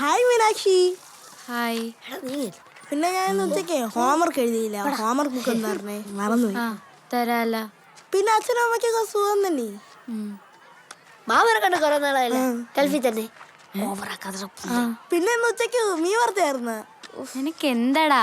Hi Meenakshi hi പിന്നെ ഞാൻ ഉച്ചയ്ക്ക് ഹോംവർക്ക് എഴുതിയില്ല. ഹോംവർക്ക് ബുക്ക് എന്ന് പറഞ്ഞേ. മറന്നു ആ തരാല. പിന്നെ അച്ഛനും അമ്മയ്ക്കൊക്കെ സുഖം തന്നെ മാമനെ കണ്ട് കുറെ നാളായല്ലേ. ഗൾഫിൽ തന്നെ. ഓവറാക്കാതെ പിന്നെ ഇന്ന് ഉച്ചയ്ക്ക് മീ വറുത്തായിരുന്നു നിനക്ക് എന്താടാ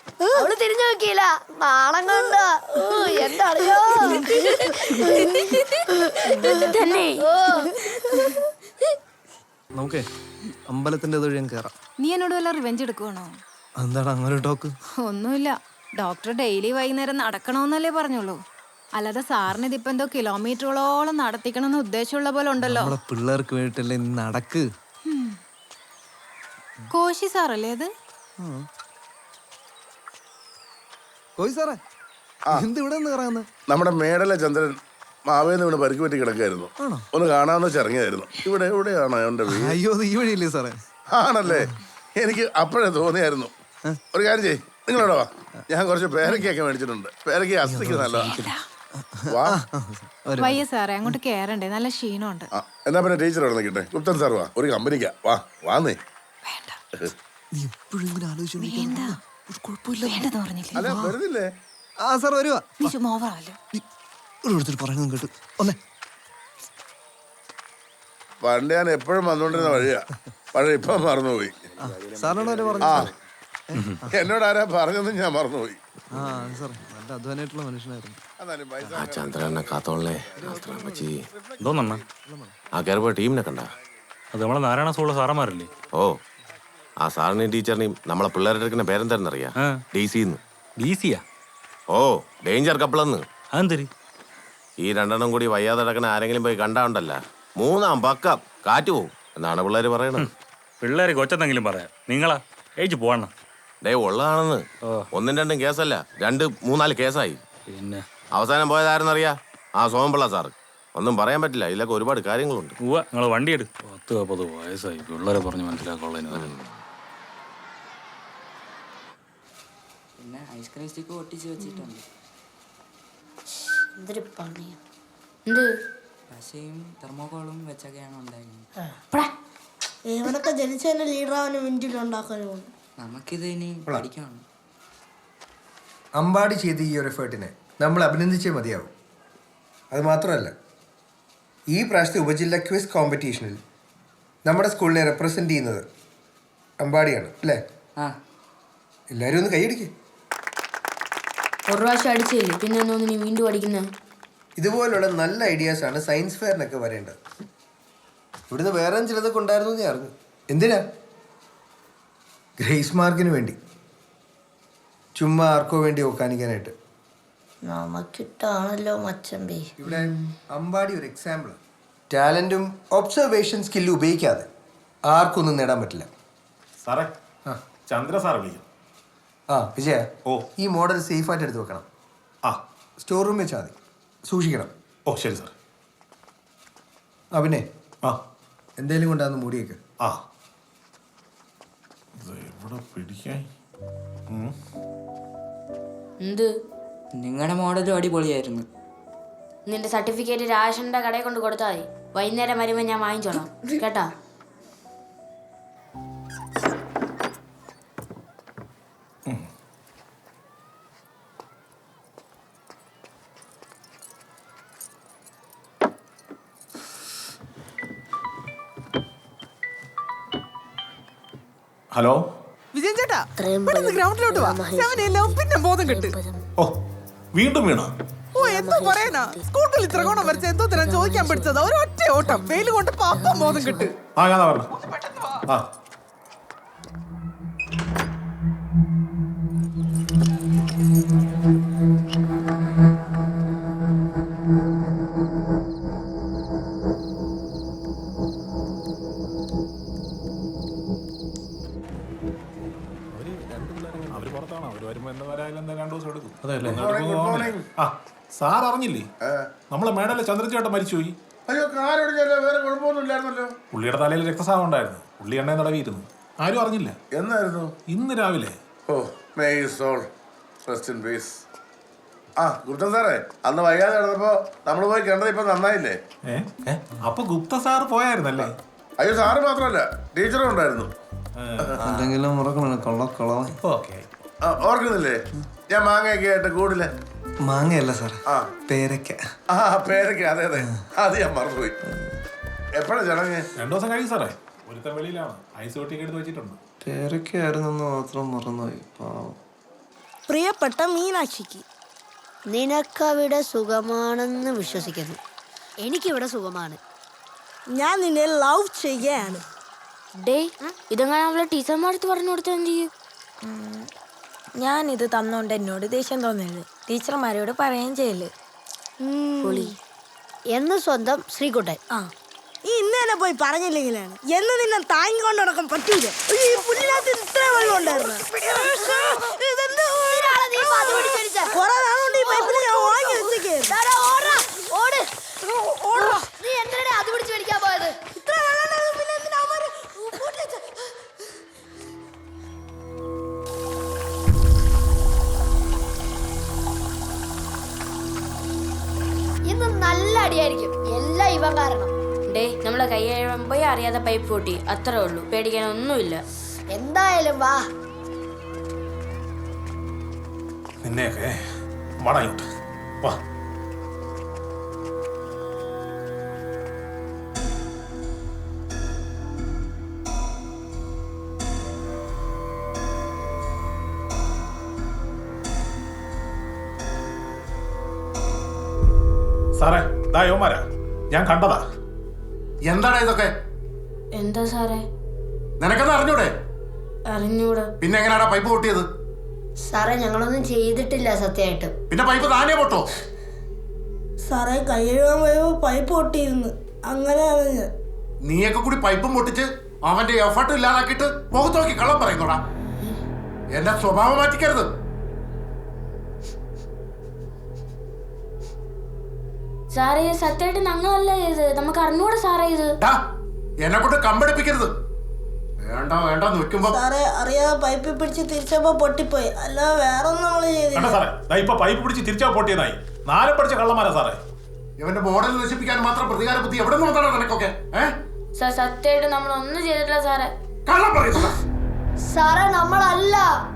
അവൾ തിരിഞ്ഞു നോക്കിയില്ല. നാണം കണ്ട. ഓ എന്താണിയോ തന്നെ. നമുക്ക് അമ്പലത്തിന്റെ തൊഴി ഞാൻ കയറാം നീ എന്നോട് വല്ല റിവെഞ്ച് എടുക്കുവാണോ? എന്താണ് അങ്ങനെ ടോക്ക് ഒന്നുമില്ല. ഡോക്ടർ ഡെയിലി വൈകുന്നേരം നടക്കണമെന്നല്ലേ പറഞ്ഞുള്ളൂ. അല്ലാതെ സാറിന് ഇതിപ്പോ എന്തോ കിലോമീറ്ററുകളോളം നടത്തിക്കണമെന്ന് ഉദ്ദേശമുള്ള പോലെ ഉണ്ടല്ലോ. നമ്മളെ പിള്ളേർക്ക് വേണ്ടിട്ടല്ലേ നടക്ക്? കോശി സാറല്ലേ അത്? കോയി സാറേ. എന്ത് ഇവിടെ നിന്ന് കറങ്ങുന്നത്? നമ്മുടെ മേടല ചന്ദ്രൻ മാവേന്ന് ഇവിടെ പരിക്ക് പറ്റി കിടക്കായിരുന്നു. ഒന്ന് കാണാന്ന് വെച്ച് ഇറങ്ങിയായിരുന്നു. ഇവിടെ എവിടെയാണ് അവന്റെ വീട്? അയ്യോ ഈ വഴിയില്ലേ സാറേ. ആണല്ലേ? എനിക്ക് അപ്പോഴേ തോന്നിയായിരുന്നു. ഒരു കാര്യം ചെയ് നിങ്ങളോട് വാ. ഞാൻ കുറച്ച് പേരക്കൊക്കെ മേടിച്ചിട്ടുണ്ട്. പേരക്ക അസ്ഥിക്ക് നല്ലതാ. വയ്യ സാറേ അങ്ങോട്ട് കേറണ്ടേ? നല്ല ക്ഷീണമുണ്ട്. എന്നാ പിന്നെ ടീച്ചർ അവിടെ നിൽക്കട്ടെ. ഗുപ്തൻ സാർ വാ. ഒരു കമ്പനിക്കാ. വാ വാന്നേ. നീ എപ്പോഴും ഇങ്ങനെ ആലോചിച്ചോണ്ടിരിക്കുന്ന കുഴപ്പമില്ല. പറഞ്ഞില്ലേ? അല്ല വരുന്നില്ലേ? ആ സാർ വരുവാ. നീ ചുമ്മാ ഓവറാല്ലോ ഓരോരുത്തർ പറയുന്നത് കേട്ടു. ഒന്നേ പണ്ട് ഞാൻ എപ്പോഴും വന്നുകൊണ്ടിരുന്ന വഴിയാ. പഴയ ഇപ്പൊ മറന്നുപോയി. സാറിനോട് പറഞ്ഞു. ആ എന്നോട് ആരാ പറഞ്ഞതെന്ന് ഞാൻ മറന്നുപോയി. ആ സാർ നല്ല അധ്വാനായിട്ടുള്ള മനുഷ്യനായിരുന്നു. അതാണ് പൈസ ആ ചന്ദ്രനെ കാത്തോളേ അമ്മച്ചി എന്തോന്നണ്ണ ആ കയറിപ്പോയ ടീമിനെ കണ്ട. അത് നമ്മളെ നാരായണ സ്കൂളിലെ സാറന്മാരല്ലേ? ഓ ആ സാറിനെയും ടീച്ചറിനെയും നമ്മളെ പിള്ളേരുടെ എടുക്കുന്ന പേരെന്തായിരുന്നറിയാ ആ. ഡി സി ബി സിയാ ഓ ഡേഞ്ചർ കപ്പിളെന്ന്. അതെന്തരി? ഈ രണ്ടെണ്ണം കൂടി വയ്യാതെ കിടക്കുന്ന ആരെങ്കിലും പോയി കണ്ടാണ്ടല്ല മൂന്നാം പക്കം കാറ്റ് പോവും എന്നാണ് പിള്ളേര് പറയണത്. പിള്ളേര് കൊച്ചെന്തെങ്കിലും പറയാം. നിങ്ങളാ? ഏച്ചു പോവണ്ണ. ഡേ ഉള്ളതാണെന്ന്. ഒന്നും രണ്ടും കേസല്ല. രണ്ട് മൂന്നാൽ കേസായി. പിന്നെ? അവസാനം പോയതാരെന്നറിയാ? ആ സോമപിള്ള സാർ ഒന്നും പറയാൻ പറ്റില്ല. ഇതിലൊക്കെ ഒരുപാട് കാര്യങ്ങളുണ്ട്. ഉവ്വ നിങ്ങൾ വണ്ടി എടു പത്ത് മുപ്പത് വയസ്സായി. പിള്ളേരെ പറഞ്ഞ് മനസ്സിലാക്കുള്ളതിന് പിന്നെ ഐസ്ക്രീം സ്റ്റിക്ക് ഒട്ടിച്ച് വെച്ചിട്ടുണ്ട്. എന്തൊരു പണിയാ എന്ത്? പശയും തെർമോകോളും വെച്ചൊക്കെയാണ് ഉണ്ടായിരുന്നത്. ഇവനൊക്കെ ജനിച്ചതിന്റെ ലീഡർ അവന് മിനിറ്റിൽ ഉണ്ടാക്കാനും നമുക്കിത് ഇനി പഠിക്കണം. അമ്പാടി ചെയ്ത ഈ ഒരു എഫേർട്ടിനെ നമ്മൾ അഭിനന്ദിച്ചേ മതിയാവും. അത് മാത്രമല്ല ഈ പ്രാവശ്യത്തെ ഉപജില്ല ക്വിസ് കോമ്പറ്റീഷനിൽ നമ്മുടെ സ്കൂളിനെ റെപ്രസെന്റ് ചെയ്യുന്നത് അമ്പാടിയാണ് അല്ലേ? ആ. എല്ലാവരും ഒന്ന് കൈയടിക്കേ ഒരു പ്രാവശ്യം അടിച്ചില്ലേ പിന്നെ നീ വീണ്ടും അടിക്കുന്ന? ഇതുപോലുള്ള നല്ല ഐഡിയാസ് ആണ് സയൻസ് ഫെയറിനൊക്കെ വരേണ്ടത്. ഇവിടുന്ന് വേറെ ചിലതൊക്കെ ഉണ്ടായിരുന്നു ഞാൻ അറിഞ്ഞു. എന്തിനാ? ഗ്രേസ് മാർക്കിന് വേണ്ടി. ചുമ്മാ ആർക്കോ വേണ്ടി ഒക്കാനിക്കാനായിട്ട് നമുക്കിട്ടാണല്ലോ മച്ചമ്പി. ഇവിടെ അമ്പാടി ഒരു എക്സാമ്പിൾ ടാലന്റും ഒബ്സർവേഷൻ സ്കില്ലും ഉപയോഗിക്കാതെ ആർക്കൊന്നും നേടാൻ പറ്റില്ല. സാറേ. ചന്ദ്ര സാർ വിളിക്കും ആ വിജയ ഓ. ഈ മോഡൽ സേഫായിട്ട് എടുത്ത് വെക്കണം. ആ. സ്റ്റോർ റൂം വെച്ചാൽ മതി. സൂക്ഷിക്കണം. ഓ ശരി സാർ ആ പിന്നെ? ആ. എന്തേലും കൊണ്ടാന്ന് മൂടിയേക്ക് ആ. ഇത് എവിടെ പിടിക്കാൻ. എന്ത്? നിങ്ങളുടെ മോഡലും അടിപൊളിയായിരുന്നു. നിന്റെ സർട്ടിഫിക്കറ്റ് രാഷന്റെ കടയിൽ കൊണ്ട് കൊടുത്താൽ മതി. വൈകുന്നേരം വരുമ്പോൾ ഞാൻ വാങ്ങിച്ചോളാം. കേട്ടാ? ഹലോ? വിജയൻ ചേട്ടാ പെട്ടെന്ന് ഗ്രൗണ്ടിലോട്ട് വാ. ശവനെല്ലാം പിന്നെ ബോധം കിട്ടും. ഓ വീണ്ടും വീണ? ഓ എന്തോ പറയാനാ സ്കൂട്ടിൽ കോണം വരച്ച എന്തോ തരാൻ ചോദിക്കാൻ പഠിച്ചത്. ഒരു ഒറ്റ ഓട്ടം. വെയിൽ കൊണ്ട് പാപ്പം ബോധം കിട്ടു. ആ ആ. പുറത്താണ് അവർ വരുമ്പോ എന്താ വരായാലും എന്താ രണ്ടു ദിവസം എടുക്കും. ആ സാർ അറിഞ്ഞില്ലേ? നമ്മളെ മേഡല്ലേ ചന്ദ്രചേട്ടൻ മരിച്ചുപോയി. അയ്യോ വേറെ കുഴപ്പമൊന്നും ഇല്ലായിരുന്നല്ലോ. പുള്ളിയുടെ തലയിൽ രക്തസ്രാവം ഉണ്ടായിരുന്നു. പുള്ളി എണ്ണ തടവിയിരുന്നു. ആരും അറിഞ്ഞില്ല. എന്നായിരുന്നു? ഇന്ന് രാവിലെ. Oh soul rest in peace ആ ഗുപ്തൻ സാറേ അന്ന് വൈകാതെ നമ്മൾ പോയി കണ്ടത് ഇപ്പൊ നന്നായില്ലേ? ഏ? ഏ? അപ്പൊ ഗുപ്ത സാർ പോയായിരുന്നല്ലേ? അയ്യോ സാറ് മാത്രമല്ല ടീച്ചറും ഉണ്ടായിരുന്നു. എന്തെങ്കിലും മുറക്കണം കൊള്ള കൊളവാ ഓക്കെ. ആ, ഓർക്കുന്നില്ലേ? ഞാൻ മാങ്ങയൊക്കെ ആയിട്ട് കൂടില്ല? മാങ്ങയല്ല സാർ ആ. പേരക്ക. ആ പേരൊക്കെ. അതെ അതെ. അത് ഞാൻ മറന്നുപോയി. എപ്പോഴാണ് ചടങ്ങ്? രണ്ടു ദിവസം കഴിയും സാറേ. ഒരുത്തൻ വെളിയിലാണ്. ഐസ് ഒട്ടിയൊക്കെ എടുത്ത് വെച്ചിട്ടുണ്ട്. പേരക്കയായിരുന്നെന്ന് മാത്രം മറന്നുപോയി. പാവം. പ്രിയപ്പെട്ട മീനാക്ഷിക്ക് നിനക്കവിടെ സുഖമാണെന്ന് വിശ്വസിക്കുന്നു. എനിക്കിവിടെ സുഖമാണ്. ഞാൻ നിന്നെ ലവ് ചെയ്യുകയാണ് ഡേ ഇതെങ്ങനെ അവളെ ടീച്ചർമാരടുത്ത് പറഞ്ഞു കൊടുത്താൽ എന്ത് ചെയ്യും? ഞാൻ ഇത് തന്നോണ്ട് എന്നോട് ദേഷ്യം തോന്നരുത്. ടീച്ചർമാരോട് പറയുകയും ചെയ്യൽ. പൊളി. എന്ന് സ്വന്തം ശ്രീകുട്ടൻ. ആ. ഈ ഇന്ന് തന്നെ പോയി പറഞ്ഞില്ലെങ്കിലാണ്. എന്ന് നിന്നെ താങ്ങിക്കൊണ്ട് നടക്കാൻ പറ്റൂല. അയ്യോ, ഈ പുല്ലിനകത്ത് ഇത്ര വെള്ളം ഉണ്ടായിരുന്നു. ഇതെന്ത് കുറെ നാളുകൊണ്ട് ഈ പൈപ്പിൽ ഞാൻ വാങ്ങി വെച്ചേക്കായിരുന്നു ഡേ നമ്മളെ കൈ കഴുകാൻ പോയി അറിയാതെ പൈപ്പ് പൊട്ടി അത്രേ ഉള്ളൂ. പേടിക്കാൻ ഒന്നുമില്ല. എന്തായാലും വാ. നിന്നെയൊക്കെ വടയോട്ട് വാ. സാറേ ദാ യോമാരാ ഞാൻ കണ്ടതാ. എന്താണ് ഇതൊക്കെ? എന്താ സാറേ? നിനക്കെന്ന് അറിഞ്ഞൂടെ? അറിഞ്ഞൂടാ. പിന്നെ എങ്ങനെയാടാ പൈപ്പ് പൊട്ടിയത്? സാറേ ഞങ്ങളൊന്നും ചെയ്തിട്ടില്ല സത്യമായിട്ട്. പിന്നെ പൈപ്പ് താനേ പൊട്ടോ? സാറേ കൈ കഴുകാൻ പോയപ്പോ പൈപ്പ് പൊട്ടിയിരുന്നു. അങ്ങനെ ഞാൻ നീയൊക്കെ കൂടി പൈപ്പും പൊട്ടിച്ച് അവന്റെ എഫർട്ട് ഇല്ലാതാക്കിയിട്ട് മുഖത്ത് നോക്കി കള്ളം പറയുന്നോടാ. എന്റെ സ്വഭാവം മാറ്റിക്കരുത്. സാറേ ഇത് സത്യമായിട്ട് ഞങ്ങളല്ല ചെയ്ത് നമുക്ക് അറിഞ്ഞൂടെ സാറേ ഇത്? എന്നെ കൊണ്ട് കമ്പടിപ്പിക്കരുത്. വേണ്ട വേണ്ട നിൽക്കുമ്പോ. സാറേ അറിയാതെ പൈപ്പിൽ പിടിച്ച് തിരിച്ചപ്പോ പൊട്ടിപ്പോയി. അല്ലാതെ വേറെ ഒന്നും കണ്ട ചെയ്തില്ല സാറേ. ദാ ഇപ്പൊ പൈപ്പ് പിടിച്ച് തിരിച്ചാ പൊട്ടിയതായി. നാലും പഠിച്ച കള്ളന്മാരാ സാറേ. ഇവന്റെ മോഡൽ നശിപ്പിക്കാൻ മാത്രം പ്രതികാര ബുദ്ധി എവിടെ വന്നാണ് നിനക്കൊക്കെ? സാർ സത്യമായിട്ട് നമ്മൾ ഒന്നും ചെയ്തിട്ടില്ല സാറേ. കള്ളം പറയുന്നതാ സാറേ. നമ്മളല്ല.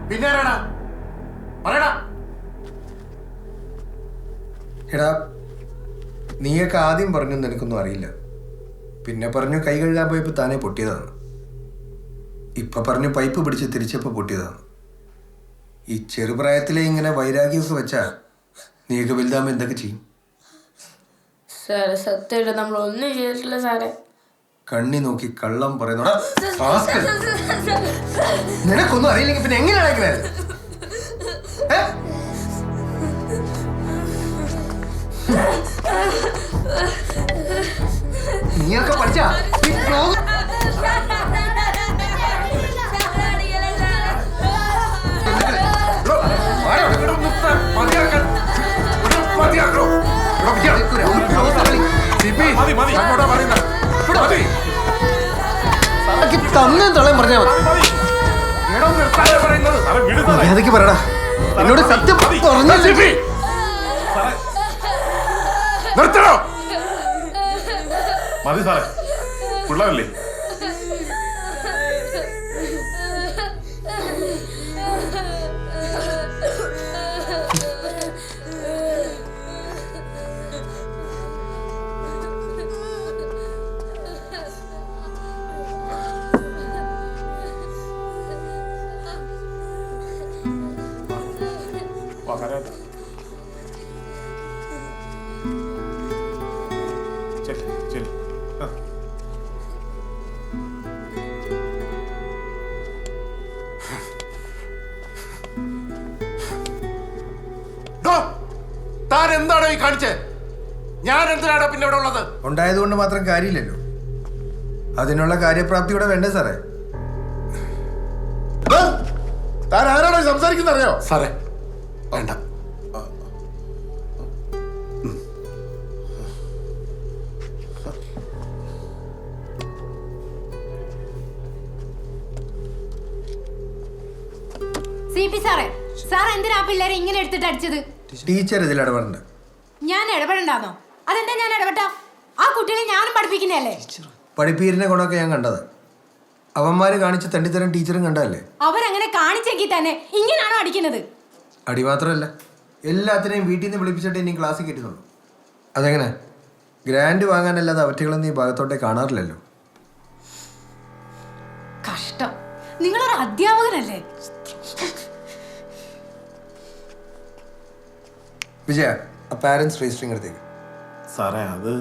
പിന്നെ പറയടാ. എടാ നീയൊക്കെ ആദ്യം പറഞ്ഞു നിനക്കൊന്നും അറിയില്ല. പിന്നെ പറഞ്ഞു കൈ കഴുകാൻ പോയപ്പോൾ താനേ പൊട്ടിയതാണ്. ഇപ്പൊ പറഞ്ഞു പൈപ്പ് പിടിച്ച് തിരിച്ചപ്പോൾ പൊട്ടിയതാണ്. ഈ ചെറുപ്രായത്തിലെ ഇങ്ങനെ വൈരാഗ്യസ് വെച്ചാ നീയൊക്കെ വലുതാകുമ്പോൾ എന്തൊക്കെ ചെയ്യും? സാറേ സത്യമായിട്ട് നമ്മൾ ഒന്നും ചെയ്തിട്ടില്ല സാറേ. കണ്ണി നോക്കി കള്ളം പറയുന്നു. നിനക്കൊന്നും അറിയില്ലെങ്കിൽ പിന്നെ എങ്ങനെയാണ് മതി. ആക്കി തന്നെ തളയും പറഞ്ഞാ മതി. മര്യാദയ്ക്ക് പറയടാ. എന്നോട് സത്യം. പറഞ്ഞില്ലേ നിർത്തണോ? മതി സാറേ. പിള്ളേരല്ലേ? കാണിച്ചേ? ഞാൻ എന്തിനാണ് പിന്നെ ഇവിടെ ഉള്ളത്? ഉണ്ടായതുകൊണ്ട് മാത്രം കാര്യമില്ലല്ലോ. അതിനുള്ള കാര്യപ്രാപ്തി ഇവിടെ വേണ്ടേ സാറേ. താൻ ആരാണോ സംസാരിക്കുന്ന അറിയോ? സാറേ വേണ്ട. സി പി സാറേ സാർ എന്തിനാ പിള്ളേരെ ഇങ്ങനെ എടുത്തിട്ട് അടിച്ചത്? ടീച്ചർ ഇതിൽ ഇടപെടണ്ട ഞാൻ ഇടപെടണ്ടാന്നോ? അതെന്താ ഞാൻ ഇടപെട്ടാ? ആ കുട്ടികളെ ഞാനും പഠിപ്പിക്കുന്നതല്ലേ? പഠിപ്പീരിനെ ഗുണമൊക്കെ ഞാൻ കണ്ടത്. അവന്മാര് കാണിച്ച തണ്ടിത്തരം ടീച്ചറും കണ്ടല്ലേ അവരങ്ങനെ കാണിച്ചെങ്കിൽ തന്നെ ഇങ്ങനാണോ അടിക്കുന്നത്? അടി മാത്രമല്ല എല്ലാത്തിനെയും വീട്ടിൽ നിന്ന് വിളിപ്പിച്ചിട്ട് ഇനി ക്ലാസ്സിൽ കിട്ടുന്നുള്ളൂ അതെങ്ങനെ? ഗ്രാൻഡ് വാങ്ങാനല്ലാതെ അവറ്റകളൊന്നും ഈ ഭാഗത്തോട്ടേ കാണാറില്ലല്ലോ. കഷ്ടം. നിങ്ങളൊരു അധ്യാപകനല്ലേ? വിജയ പാരൻസ് രജിസ്റ്ററിംഗ് എടുത്തേക്ക്. സാറേ അത്